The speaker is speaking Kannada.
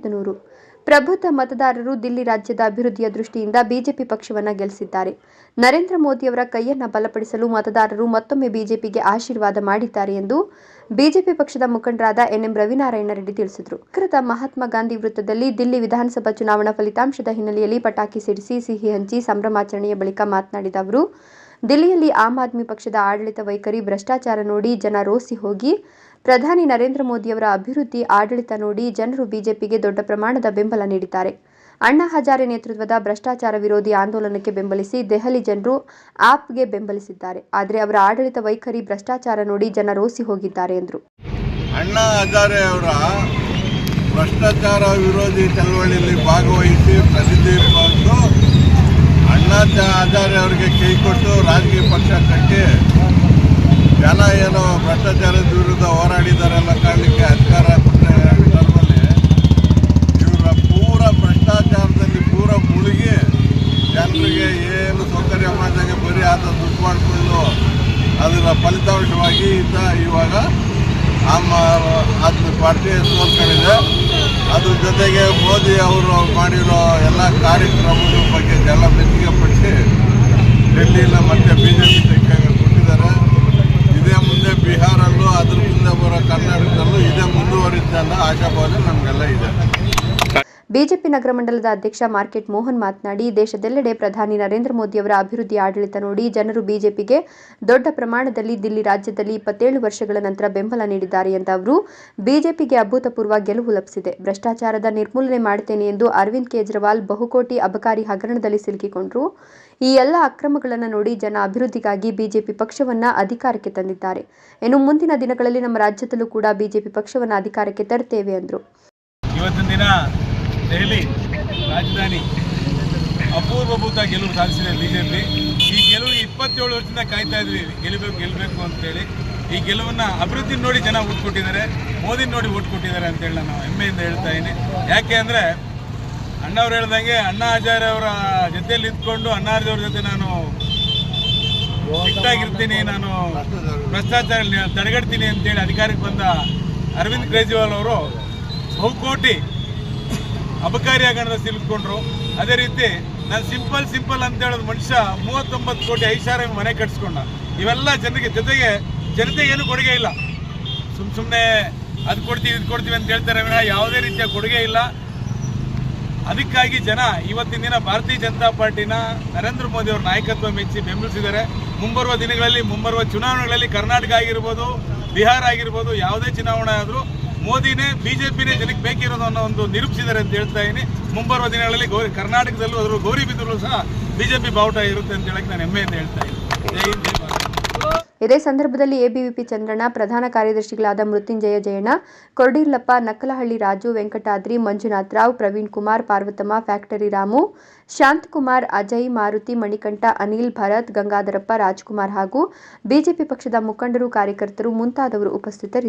ರಾಮಲಿಂಗೇದನೂರು ಪ್ರಬುದ್ಧ ಮತದಾರರು ದಿಲ್ಲಿ ರಾಜ್ಯದ ಅಭಿವೃದ್ಧಿಯ ದೃಷ್ಟಿಯಿಂದ ಬಿಜೆಪಿ ಪಕ್ಷವನ್ನು ಗೆಲ್ಲಿಸಿದ್ದಾರೆ ನರೇಂದ್ರ ಮೋದಿಯವರ ಕೈಯನ್ನ ಬಲಪಡಿಸಲು ಮತದಾರರು ಮತ್ತೊಮ್ಮೆ ಬಿಜೆಪಿಗೆ ಆಶೀರ್ವಾದ ಮಾಡಿದ್ದಾರೆ ಎಂದು ಬಿಜೆಪಿ ಪಕ್ಷದ ಮುಖಂಡರಾದ ಎನ್ಎಂ ರವಿನಾರಾಯಣ ರೆಡ್ಡಿ ತಿಳಿಸಿದರು. ಕೃತ ಮಹಾತ್ಮ ಗಾಂಧಿ ವೃತ್ತದಲ್ಲಿ ದಿಲ್ಲಿ ವಿಧಾನಸಭಾ ಚುನಾವಣಾ ಫಲಿತಾಂಶದ ಹಿನ್ನೆಲೆಯಲ್ಲಿ ಪಟಾಕಿ ಸಿಡಿಸಿ ಸಿಹಿ ಹಂಚಿ ಸಂಭ್ರಮಾಚರಣೆಯ ಬಳಿಕ ಮಾತನಾಡಿದ ಅವರು ದಿಲ್ಲಿಯಲ್ಲಿ ಆಮ್ ಆದ್ಮಿ ಪಕ್ಷದ ಆಡಳಿತ ವೈಖರಿ, ಭ್ರಷ್ಟಾಚಾರ ನೋಡಿ ಜನ ರೋಸಿ ಹೋಗಿ. ಪ್ರಧಾನಿ ನರೇಂದ್ರ ಮೋದಿಯವರ ಅಭಿವೃದ್ಧಿ ಆಡಳಿತ ನೋಡಿ ಜನರು ಬಿಜೆಪಿಗೆ ದೊಡ್ಡ ಪ್ರಮಾಣದ ಬೆಂಬಲ ನೀಡಿದ್ದಾರೆ. ಅಣ್ಣಾ ಹಜಾರೆ ನೇತೃತ್ವದ ಭ್ರಷ್ಟಾಚಾರ ವಿರೋಧಿ ಆಂದೋಲನಕ್ಕೆ ಬೆಂಬಲಿಸಿ ದೆಹಲಿ ಜನರು ಆಪ್ಗೆ ಬೆಂಬಲಿಸಿದ್ದಾರೆ. ಆದರೆ ಅವರ ಆಡಳಿತ ವೈಖರಿ, ಭ್ರಷ್ಟಾಚಾರ ನೋಡಿ ಜನ ರೋಸಿ ಹೋಗಿದ್ದಾರೆ ಎಂದರು. ಅಣ್ಣಾ ಹಜಾರೆ ಅವರ ಭ್ರಷ್ಟಾಚಾರ ವಿರೋಧಿ ಚಳವಳಿಯಲ್ಲಿ ಭಾಗವಹಿಸಿ ಪ್ರಸಿದ್ಧಿ ಬಂದು ಆಚಾರ್ಯ ಅವರಿಗೆ ಕೈ ಕೊಟ್ಟು ರಾಜಕೀಯ ಪಕ್ಷ ಕಟ್ಟಿ ಜನ ಏನು ಭ್ರಷ್ಟಾಚಾರದ ವಿರುದ್ಧ ಹೋರಾಡಿದಾರೆಲ್ಲ ಕಾಣಲಿಕ್ಕೆ ಅಧಿಕಾರ ಟರ್ಮಲ್ಲಿ ಇವರ ಪೂರ ಭ್ರಷ್ಟಾಚಾರದಲ್ಲಿ ಪೂರ ಮುಳುಗಿ ಜನರಿಗೆ ಏನು ಸೌಕರ್ಯ ಮಾಡಿದಂಗೆ ಬರೀ ಆತ ದುಡ್ಡು ಮಾಡಿಕೊಂಡು ಅದರ ಫಲಿತಾಂಶವಾಗಿ ಈತ ಇವಾಗ ನಮ್ಮ ಆದ್ಮಿ ಪಾರ್ಟಿ ಸೋಲ್ಕೊಂಡಿದೆ. ಅದ್ರ ಜೊತೆಗೆ ಮೋದಿ ಅವರು ಮಾಡಿರೋ ಎಲ್ಲ ಕಾರ್ಯಕ್ರಮದ ಡೆಲ್ಲಿನ ಮತ್ತೆ ಬಿ ಜೆ ಪಿ ಕೊಟ್ಟಿದ್ದಾರೆ. ಇದೇ ಮುಂದೆ ಬಿಹಾರಲ್ಲೂ ಅದ್ರ ಮುಂದೆ ಬರೋ ಕರ್ನಾಟಕದಲ್ಲೂ ಇದೇ ಮುಂದುವರಿಯುತ್ತೆ ಅನ್ನೋ ಆಶಾಭಾವನೆ ನಮಗೆಲ್ಲ ಇದೆ. ಬಿಜೆಪಿ ನಗರ ಮಂಡಲದ ಅಧ್ಯಕ್ಷ ಮಾರ್ಕೆಟ್ ಮೋಹನ್ ಮಾತನಾಡಿ, ದೇಶದೆಲ್ಲೆಡೆ ಪ್ರಧಾನಿ ನರೇಂದ್ರ ಮೋದಿ ಅವರ ಅಭಿವೃದ್ಧಿ ಆಡಳಿತ ನೋಡಿ ಜನರು ಬಿಜೆಪಿಗೆ ದೊಡ್ಡ ಪ್ರಮಾಣದಲ್ಲಿ ದಿಲ್ಲಿ ರಾಜ್ಯದಲ್ಲಿ ಇಪ್ಪತ್ತೇಳು ವರ್ಷಗಳ ನಂತರ ಬೆಂಬಲ ನೀಡಿದ್ದಾರೆ ಎಂದ ಅವರು ಬಿಜೆಪಿಗೆ ಅಭೂತಪೂರ್ವ ಗೆಲುವು ಲಭಿಸಿದೆ. ಭ್ರಷ್ಟಾಚಾರದ ನಿರ್ಮೂಲನೆ ಮಾಡುತ್ತೇನೆ ಎಂದು ಅರವಿಂದ್ ಕೇಜ್ರಿವಾಲ್ ಬಹುಕೋಟಿ ಅಬಕಾರಿ ಹಗರಣದಲ್ಲಿ ಸಿಲುಕಿಕೊಂಡರು. ಈ ಎಲ್ಲ ಅಕ್ರಮಗಳನ್ನು ನೋಡಿ ಜನ ಅಭಿವೃದ್ಧಿಗಾಗಿ ಬಿಜೆಪಿ ಪಕ್ಷವನ್ನ ಅಧಿಕಾರಕ್ಕೆ ತಂದಿದ್ದಾರೆ. ಇನ್ನು ಮುಂದಿನ ದಿನಗಳಲ್ಲಿ ನಮ್ಮ ರಾಜ್ಯದಲ್ಲೂ ಕೂಡ ಬಿಜೆಪಿ ಪಕ್ಷವನ್ನು ಅಧಿಕಾರಕ್ಕೆ ತರುತ್ತೇವೆ ಎಂದರು ದೆಹಲಿ, ರಾಜಧಾನಿ. ಅಪೂರ್ವಭೂತ ಗೆಲುವು ಸಾಧಿಸಿದೆ ಬಿ ಜೆ ಪಿ ಈ ಗೆಲುವು ಇಪ್ಪತ್ತೇಳು ವರ್ಷದಿಂದ ಕಾಯ್ತಾ ಇದ್ವಿ. ಗೆಲ್ಲಬೇಕು ಗೆಲ್ಲಬೇಕು ಅಂತೇಳಿ. ಈ ಗೆಲುವನ್ನು ಅಭಿವೃದ್ಧಿ ನೋಡಿ ಜನ ಓಟ್ ಕೊಟ್ಟಿದ್ದಾರೆ. ಮೋದಿ ನೋಡಿ ಓಟ್ ಕೊಟ್ಟಿದ್ದಾರೆ ಅಂತೇಳಿ ನಾನು ಹೆಮ್ಮೆಯಿಂದ ಹೇಳ್ತಾ ಇದ್ದೀನಿ. ಯಾಕೆ ಅಂದರೆ, ಅಣ್ಣವ್ರು ಹೇಳ್ದಂಗೆ ಅಣ್ಣಾ ಅವರ ಜೊತೆಯಲ್ಲಿ ನಿಂತ್ಕೊಂಡು ಅಣ್ಣಾರ್ಜವ್ರ ಜೊತೆ ನಾನು ಇಟ್ಟಾಗಿರ್ತೀನಿ ನಾನು ಭ್ರಷ್ಟಾಚಾರ ತಡೆಗಟ್ತೀನಿ ಅಂತೇಳಿ ಅಧಿಕಾರಕ್ಕೆ ಬಂದ ಅರವಿಂದ್ ಕೇಜ್ರಿವಾಲ್ ಅವರು ಬಹುಕೋಟಿ ಅಬಕಾರಿ ಹಗರಣದ ಸಿಲುಕೊಂಡ್ರು ಅದೇ ರೀತಿ ನಾನು ಸಿಂಪಲ್ ಸಿಂಪಲ್ ಅಂತ ಹೇಳೋದು ಮನುಷ್ಯ ಮೂವತ್ತೊಂಬತ್ತು ಕೋಟಿ ಐಷಾರ ಮನೆ ಕಟ್ಸ್ಕೊಂಡ. ಇವೆಲ್ಲ ಜನರಿಗೆ ಜೊತೆಗೆ ಜನತೆ ಏನು ಕೊಡುಗೆ ಇಲ್ಲ. ಸುಮ್ ಸುಮ್ಮನೆ ಅದು ಕೊಡ್ತೀವಿ, ಇದು ಕೊಡ್ತೀವಿ ಅಂತ ಹೇಳ್ತಾರೆ ವಿನಃ ಯಾವುದೇ ರೀತಿಯ ಕೊಡುಗೆ ಇಲ್ಲ. ಅದಕ್ಕಾಗಿ ಜನ ಇವತ್ತಿನ ದಿನ ಭಾರತೀಯ ಜನತಾ ಪಾರ್ಟಿನ ನರೇಂದ್ರ ಮೋದಿ ಅವರ ನಾಯಕತ್ವ ಮೆಚ್ಚಿ ಬೆಂಬಲಿಸಿದ್ದಾರೆ. ಮುಂಬರುವ ದಿನಗಳಲ್ಲಿ, ಮುಂಬರುವ ಚುನಾವಣೆಗಳಲ್ಲಿ ಕರ್ನಾಟಕ ಆಗಿರ್ಬೋದು, ಬಿಹಾರ ಆಗಿರ್ಬೋದು, ಯಾವುದೇ ಚುನಾವಣೆ ಆದರೂ ಮೋದಿನೇ ಬಿಜೆಪಿನೇ ಜನಕ್ಕೆ ಬೇಕಿರೋದು ಅನ್ನೋ ಒಂದು ನಿರೂಪಿಸಿದ್ದಾರೆ ಅಂತ ಹೇಳ್ತಾ ಇದ್ದೀನಿ ಮುಂಬರುವ ದಿನಗಳಲ್ಲಿ ಗೌರಿ, ಕರ್ನಾಟಕದಲ್ಲೂ ಅದರ ಗೌರಿಬಿದ್ದಲ್ಲೂ ಸಹ ಬಿಜೆಪಿ ಬಾವುಟ ಇರುತ್ತೆ ಅಂತ ಹೇಳಕ್ಕೆ ನಾನು ಹೆಮ್ಮೆಯಿಂದ ಹೇಳ್ತಾ ಇದ್ದೀನಿ ಇದೇ ಸಂದರ್ಭದಲ್ಲಿ ಎಬಿವಿಪಿ ಚಂದ್ರಣ್ಣ, ಪ್ರಧಾನ ಕಾರ್ಯದರ್ಶಿಗಳಾದ ಮೃತ್ಯುಂಜಯ ಜಯಣ್ಣ ಕೊರಡೀರ್ಲಪ್ಪ ನಕ್ಕಲಹಳ್ಳಿ ರಾಜು, ವೆಂಕಟಾದ್ರಿ, ಮಂಜುನಾಥ್ ರಾವ್, ಪ್ರವೀಣ್ ಕುಮಾರ್, ಪಾರ್ವತಮ್ಮ, ಫ್ಯಾಕ್ಟರಿ ರಾಮು ಶಾಂತಕುಮಾರ್ ಅಜಯ್, ಮಾರುತಿ, ಮಣಿಕಂಠ, ಅನಿಲ್ ಭರತ್, ಗಂಗಾಧರಪ್ಪ, ರಾಜ್ಕುಮಾರ್ ಹಾಗೂ ಬಿಜೆಪಿ ಪಕ್ಷದ ಮುಖಂಡರು, ಕಾರ್ಯಕರ್ತರು ಮುಂತಾದವರು ಉಪಸ್ಥಿತರಿದ್ದರು